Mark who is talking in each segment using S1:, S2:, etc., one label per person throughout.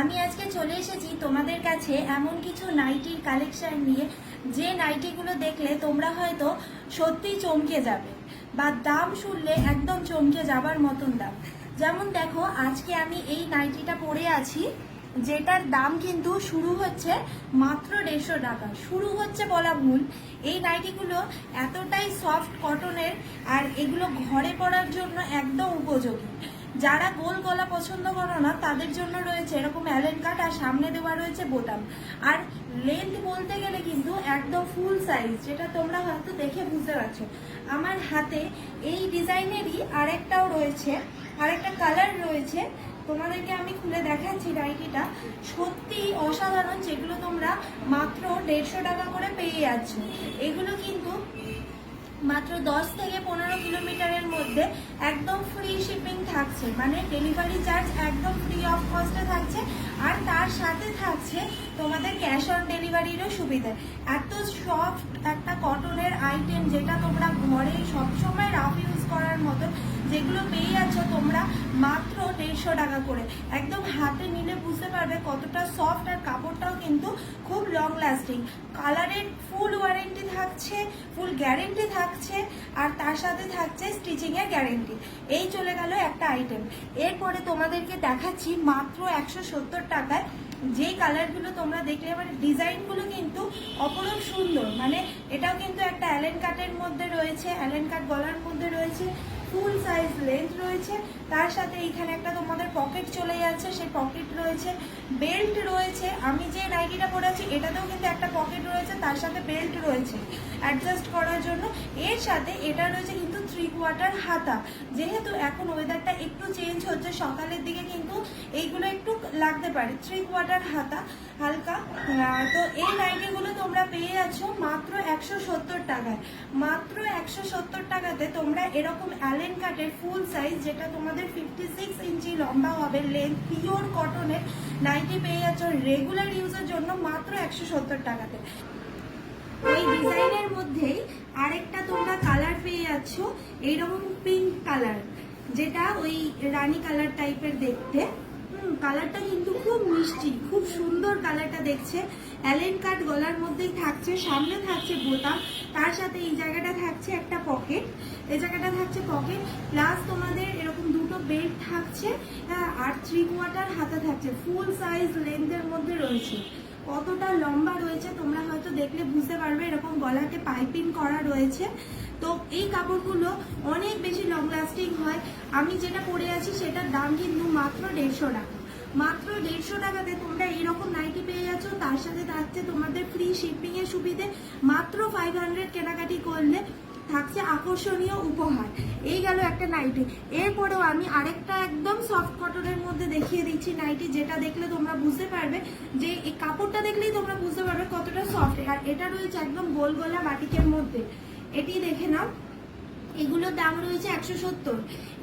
S1: আমি আজকে চলে এসেছি তোমাদের কাছে এমন কিছু নাইটির কালেকশন নিয়ে। যে নাইটিগুলো দেখলে তোমরা হয়তো সত্যি চমকে যাবে বা দাম শুনলে একদম চমকে যাবার মতন দাম। যেমন দেখো, আজকে আমি এই নাইটিটা পরে আছি, যেটার দাম কিন্তু শুরু হচ্ছে মাত্র দেড়শো টাকা। শুরু হচ্ছে বলা ভুল। এই নাইটিগুলো এতটাই সফট কটনের আর এগুলো ঘরে পরার জন্য একদম উপযোগী। যারা গোল গলা পছন্দ করো না, তাদের জন্য রয়েছে এরকম অ্যালেন কাট আর সামনে দেওয়া রয়েছে বোতাম আর লেন্থ বলতে গেলে কিন্তু একদম ফুল সাইজ যেটা তোমরা হয়তো দেখে বুঝতে পারছ। আমার হাতে এই ডিজাইনেরই আরেকটাও রয়েছে, আরেকটা কালার রয়েছে। তোমাদেরকে আমি খুলে দেখাচ্ছি নাইটিটা সত্যি অসাধারণ, যেগুলো তোমরা মাত্র দেড়শো টাকা করে পেয়ে যাচ্ছ। এগুলো কিন্তু মাত্র দশ থেকে পনেরো কিলোমিটারের মধ্যে একদম ফ্রি শিপিং থাকছে। মানে ডেলিভারি চার্জ একদম ফ্রি অফ কস্টে থাকছে। আর তার সাথে থাকছে তোমাদের ক্যাশ অন ডেলিভারিরও সুবিধা। এত সফট একটা কটনের আইটেম যেটা তোমরা ঘরে সবসময় রাফ ইউজ করার মতো, যেগুলো পেয়ে যাচ্ছ তোমরা মাত্র দেড়শো টাকা করে। একদম হাতে নিলে পারবে কতটা সফট আর কাপড়টাও কিন্তু খুব লং লাস্টিং কালারের ফুল ওয়ারেন্টি থাকছে ফুল গ্যারেন্টি থাকছে, আর তার সাথে থাকছে স্টিচিংয়ের গ্যারেন্টি এই চলে গেল একটা আইটেম এরপরে তোমাদেরকে দেখাচ্ছি মাত্র একশো সত্তর টাকায় যে কালারগুলো তোমরা দেখলে মানে ডিজাইনগুলো কিন্তু অপরূপ সুন্দর। মানে এটাও কিন্তু একটা অ্যালেন কাটের মধ্যে রয়েছে অ্যালেন কাট গলার মধ্যে রয়েছে। সাইজ লেন্থ রয়েছে, তার সাথে এইখানে একটা তোমাদের পকেট চলে যাচ্ছে সেই পকেট রয়েছে বেল্ট রয়েছে, আমি যে নাইটিটা পরে আছি এটাতেও কিন্তু একটা পকেট রয়েছে, তার সাথে বেল্ট রয়েছে অ্যাডজাস্ট করার জন্য। এর সাথে এটা রয়েছে কিন্তু থ্রি কোয়ার্টার হাতা, যেহেতু এখন ওয়েদারটা একটু চেঞ্জ হচ্ছে, সকালের দিকে কিন্তু এইগুলো একটু লাগতে পারে থ্রি কোয়ার্টার হাতা, হালকা তো এই নাইটিগুলো তোমরা পেয়ে যাচ্ছ মাত্র একশো সত্তর টাকায়। মাত্র একশো সত্তর টাকাতে তোমরা এরকম অ্যালেন কাটের ফুল সাইজ যেটা তোমাদের ফিফটি সিক্স ইঞ্চি লম্বা হবে লেন্থ পিওর কটনের নাইটি পেয়ে যাচ্ছ রেগুলার ইউজের জন্য মাত্র একশো সত্তর টাকাতে। ওই ডিজাইনের মধ্যেই আরেকটা তোমরা কালার পেয়ে যাচ্ছ, এইরকম পিঙ্ক কালার যেটা ওই রানী কালার টাইপের দেখতে। কালারটা কিন্তু মিষ্টি খুব সুন্দর কালারটা দেখছে। অ্যালেন কাট গলার মধ্যেই থাকছে সামনে থাকছে বোতাম তার সাথে এই জায়গাটা থাকছে একটা পকেট। এই জায়গাটা থাকছে পকেট প্লাস তোমাদের এরকম দুটো বেল্ট থাকছে হ্যাঁ, আর থ্রি কোয়ার্টার হাতে থাকছে ফুল সাইজ লেন্থের মধ্যে রয়েছে। কতটা লম্বা রয়েছে তোমরা হয়তো দেখলে বুঝতে পারবে এরকম গলাতে পাইপিং করা রয়েছে। তো এই কাপড়গুলো অনেক বেশি লং লাস্টিং হয়। আমি যেটা পরে আছি সেটার দাম কিন্তু মাত্র দেড়শো টাকা। মাত্র দেড়শো টাকাতে তোমরা এইরকম নাইটি পেয়ে যাচ্ছ। তার সাথে থাকছে তোমাদের ফ্রি শিপিং এর সুবিধে। মাত্র ফাইভ হান্ড্রেড কেনাকাটি করলে থাকছে আকর্ষণীয় উপহার। এই গেল একটা নাইটি এরপরেও আমি আরেকটা একদম সফট কটনের মধ্যে দেখিয়ে দিচ্ছি নাইটি যেটা দেখলে তোমরা বুঝতে পারবে যে এই কাপড়টা দেখলেই তোমরা বুঝতে পারবে কতটা সফট আর এটা রয়েছে একদম গোল গলা বাটিকের মধ্যে। এটি দেখে নাও। এগুলোর দাম রয়েছে একশো সত্তর।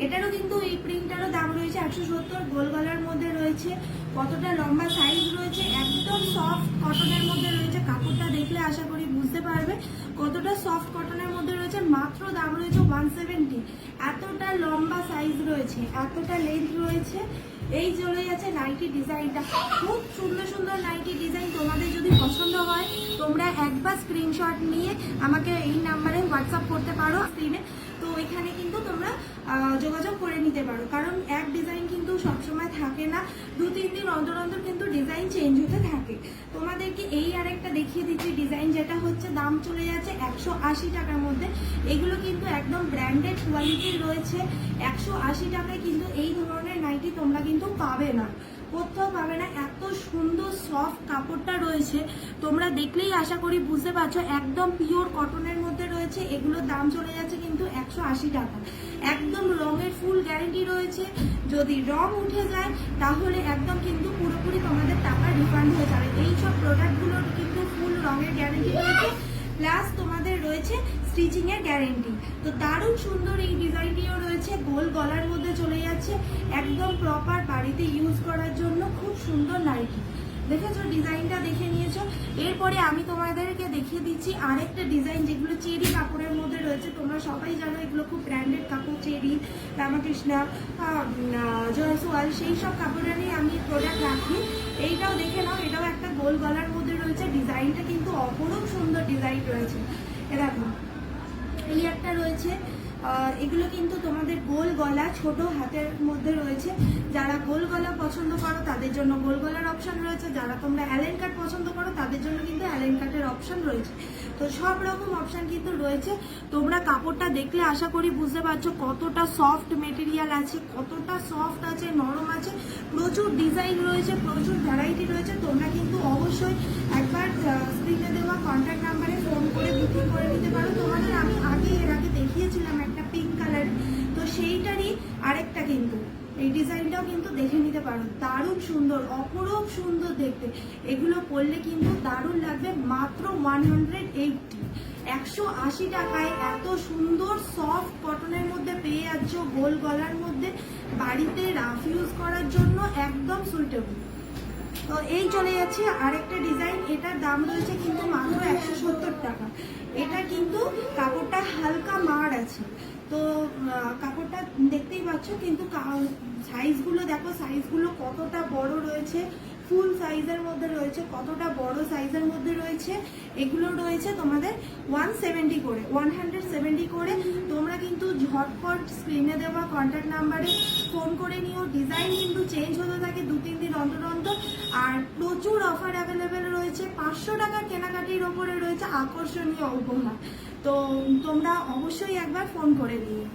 S1: এটারও কিন্তু এই প্রিন্টারও দাম রয়েছে একশো সত্তর। গোল গলার মধ্যে রয়েছে কতটা লম্বা সাইজ রয়েছে, একদম সফট কটনের মধ্যে রয়েছে কাপড়টা দেখলে আশা করি বুঝতে পারবে কতটা সফট কটনের মধ্যে রয়েছে। মাত্র দাম রয়েছে ওয়ান সেভেন্টি এতটা লম্বা সাইজ রয়েছে, এতটা লেন্থ রয়েছে। এই চলে যাচ্ছে নাইটি ডিজাইনটা খুব সুন্দর সুন্দর নাইটি ডিজাইন তোমাদের যদি পছন্দ হয়, তোমরা একবার স্ক্রিনশট নিয়ে আমাকে এই নাম্বারে হোয়াটসঅ্যাপ করতে পারো স্ক্রিনে তো এখানে কিন্তু তোমরা যোগাযোগ করে নিতে পারো। কারণ এক ডিজাইন কিন্তু সবসময় দু, তিন দিন অন্তর অন্তর কিন্তু ডিজাইন চেঞ্জ হতে থাকে। তোমাদেরকে এই আরেকটা দেখিয়ে দিচ্ছি ডিজাইন যেটা হচ্ছে, দাম চলে যাচ্ছে একশো আশি টাকার মধ্যে। এগুলো কিন্তু একদম ব্র্যান্ডেড কোয়ালিটির রয়েছে। একশো আশি টাকায় কিন্তু এই ধরনের নাইটি তোমরা কিন্তু পাবে না। কোথাও পাবে না। এত সুন্দর সফট কাপড়টা রয়েছে। তোমরা দেখলেই আশা করি বুঝতে পারছ, একদম পিওর কটনের মধ্যে রয়েছে, এগুলোর দাম চলে যাচ্ছে কিন্তু একশো আশি টাকা। একদম রঙের ফুল গ্যারেন্টি রয়েছে। যদি রং উঠে যায়, তাহলে একদম কিন্তু পুরোপুরি তোমাদের টাকা রিফান্ড হয়ে যাবে। এই সব প্রোডাক্টগুলোর কিন্তু ফুল রঙের গ্যারেন্টি রয়েছে। প্লাস তোমাদের রয়েছে স্টিচিংয়ের গ্যারেন্টি তো দারুণ সুন্দর এই ডিজাইনটিও রয়েছে। গোল গলার মধ্যে চলে যাচ্ছে। একদম প্রপার বাড়িতে ইউজ করার জন্য খুব সুন্দর নাইটি দেখেছ, ডিজাইনটা দেখে নিয়েছো। এরপরে আমি তোমাদেরকে দেখিয়ে দিচ্ছি আরেকটা ডিজাইন যেগুলো চেরি কাপড়ের মধ্যে রয়েছে। তোমরা সবাই জানো এগুলো খুব ব্র্যান্ডেড কাপড়, চেরি, রামাকৃষ্ণা জয়সওয়াল সেই সব কাপড়েরই আমি প্রোডাক্ট রাখি। এইটাও দেখে নাও, এটাও একটা গোল গলার মধ্যে রয়েছে। ডিজাইনটা কিন্তু অপরূপ সুন্দর ডিজাইন রয়েছে। এরকম এই একটা রয়েছে। এগুলো কিন্তু তোমাদের গোল গলা ছোট হাতের মধ্যে রয়েছে। যারা গোল গলা পছন্দ করো, তাদের জন্য গোল গলার অপশন রয়েছে। যারা তোমরা অ্যালেন কাট পছন্দ করো, তাদের জন্য কিন্তু অ্যালেন কাটের অপশন রয়েছে। তো সব রকম অপশন কিন্তু রয়েছে। তোমরা কাপড়টা দেখলে আশা করি বুঝতে পারছ কতটা সফট মেটেরিয়াল আছে, কতটা সফট আছে, নরম আছে। প্রচুর ডিজাইন রয়েছে, প্রচুর ভ্যারাইটি রয়েছে। তোমরা কিন্তু অবশ্যই একবার স্ক্রিনে দেওয়া কন্ট্যাক্ট নাম্বারে ফোন করে বুকিং করে নিতে পারো। তোমাদের আমি আগে এর আগে দেখিয়েছিলাম একটা পিঙ্ক কালার তো সেইটারই আরেকটা কিন্তু এই ডিজাইনটাও কিন্তু দেখে নিতে পারো। দারুণ সুন্দর, অপরূপ সুন্দর দেখতে। এগুলো পরলে কিন্তু দারুণ লাগবে মাত্র ওয়ান হান্ড্রেড এইটটি একশো আশি টাকায় এত সুন্দর সফট কটনের মধ্যে পেয়ে যাচ্ছ গোল গলার মধ্যে। বাড়িতে রাফ ইউজ করার জন্য একদম সুইটেবল তো এই চলে যাচ্ছে আরেকটা ডিজাইন এটার দাম রয়েছে কিন্তু মাত্র একশো সত্তর টাকা। এটা কিন্তু কাপড়টা হালকা মার আছে। তো কাপড়টা দেখতেই পাচ্ছ, কিন্তু সাইজগুলো দেখো সাইজগুলো কতটা বড় রয়েছে ফুল সাইজের মধ্যে রয়েছে, কতটা বড় সাইজের মধ্যে রয়েছে, এগুলো রয়েছে তোমাদের ওয়ান সেভেন্টি করে ওয়ান হান্ড্রেড সেভেন্টি করে। তোমরা কিন্তু ঝটপট স্ক্রিনে দেওয়া কন্ট্যাক্ট নাম্বারে ফোন করে নিও। ডিজাইন কিন্তু চেঞ্জ হতে থাকে দু, তিন দিন অন্তর অন্তর। আর প্রচুর অফার অ্যাভেলেবেল রয়েছে, পাঁচশো টাকার কেনাকাটির ওপরে রয়েছে আকর্ষণীয় উপহার। তো তোমরা অবশ্যই একবার ফোন করে নিও।